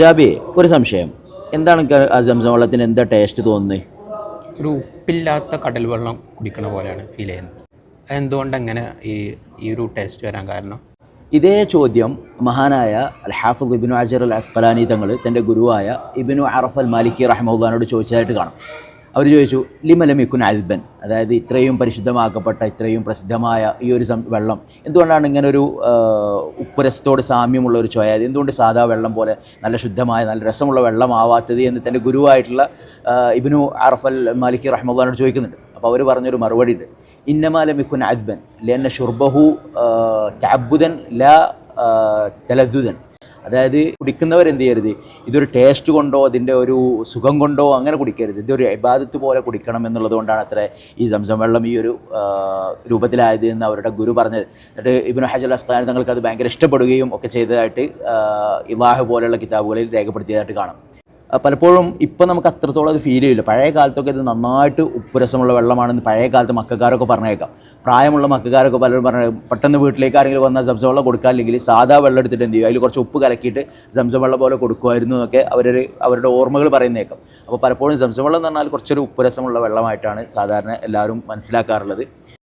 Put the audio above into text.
ജാബി ഒരു സംശയം. എന്താണ് ജംസം ആ സംസം വെള്ളത്തിന് എന്താ ടേസ്റ്റ് തോന്നുന്നത് ഒരു ഉപ്പില്ലാത്ത കടൽ വെള്ളം കുടിക്കണ പോലെയാണ് ഫീൽ ചെയ്യുന്നത്. എന്തുകൊണ്ട് അങ്ങനെ ഈ ഈ ഒരു ടേസ്റ്റ് വരാൻ കാരണം? ഇതേ ചോദ്യം മഹാനായ അൽ ഹാഫിദ് ഇബിനു അജർ അൽ അസ്കലാനി തങ്ങൾ തന്റെ ഗുരുവായ ഇബിനു അറഫ് അൽ മാലിക്കി റഹ്മുല്ലാനോട് ചോദിച്ചതായിട്ട് കാണാം. അവർ ചോദിച്ചു ലിമലമിക്കുൻ അൽബൻ. അതായത് ഇത്രയും പരിശുദ്ധമാക്കപ്പെട്ട ഇത്രയും പ്രസിദ്ധമായ ഈ ഒരു വെള്ളം. എന്തുകൊണ്ടാണ് ഇങ്ങനെ ഒരു ഉപ്പുരസത്തോട് സാമ്യമുള്ള ഒരു ചോയ? എന്തുകൊണ്ട് സാധാ വെള്ളം പോലെ നല്ല ശുദ്ധമായ നല്ല രസമുള്ള വെള്ളമാവാത്തത് എന്ന് തന്റെ ഗുരുവായിട്ടുള്ള ഇബിനു അറഫൽ മാലിക് മാലിക്കി റഹ്മുല്ലാനോട് ചോദിക്കുന്നുണ്ട്. അപ്പോൾ അവർ പറഞ്ഞൊരു മറുപടി ഉണ്ട്. ഇന്നമാലമിക്കുൻ അദ്ബൻ ലെന്ന ഷുർബഹു തഅബ്ബുദൻ ല തലദ്ദുദൻ. അതായത് കുടിക്കുന്നവർ എന്ത് ചെയ്യരുത് ഇതൊരു ടേസ്റ്റ് കൊണ്ടോ അതിന്റെ ഒരു സുഖം കൊണ്ടോ അങ്ങനെ കുടിക്കരുത്. ഇതൊരു ഇബാദത്ത് പോലെ കുടിക്കണം എന്നുള്ളത് കൊണ്ടാണ് അത്ര ഈ സംസം വെള്ളം ഈ ഒരു രൂപത്തിലായത് എന്ന് അവരുടെ ഗുരു പറഞ്ഞത്. എന്നിട്ട് ഇബിന് ഹജൽ അസ്താൻ തങ്ങൾക്ക് അത് ഭയങ്കര ഇഷ്ടപ്പെടുകയും ഒക്കെ ചെയ്തതായിട്ട് ഇവാഹ് പോലെയുള്ള കിതാബുകളിൽ രേഖപ്പെടുത്തിയതായിട്ട് കാണാം. പലപ്പോഴും ഇപ്പം നമുക്ക് അത്രത്തോളം അത് ഫീൽ ചെയ്യില്ല. പഴയ കാലത്തൊക്കെ ഇത് നന്നായിട്ട് ഉപ്പുരസമുള്ള വെള്ളമാണെന്ന് പഴയ കാലത്ത് മക്കാരൊക്കെ പറഞ്ഞേക്കാം. പ്രായമുള്ള മക്കാരൊക്കെ പലരും പറഞ്ഞു പെട്ടെന്ന് വീട്ടിലേക്ക് ആരെങ്കിലും വന്നാൽ സംസം വെള്ളം കൊടുക്കാനില്ലെങ്കിൽ സാധാ വെള്ളം എടുത്തിട്ട് എന്ത് ചെയ്യും? അതിൽ കുറച്ച് ഉപ്പ് കലക്കിയിട്ട് സംസം വെള്ളം പോലെ കൊടുക്കുമായിരുന്നു എന്നൊക്കെ അവരൊരു അവരുടെ ഓർമ്മകൾ പറയുന്നേക്കാം. അപ്പോൾ പലപ്പോഴും സംസം വെള്ളം എന്ന് പറഞ്ഞാൽ കുറച്ചൊരു ഉപ്പുരസമുള്ള വെള്ളമായിട്ടാണ് സാധാരണ എല്ലാവരും മനസ്സിലാക്കാറുള്ളത്.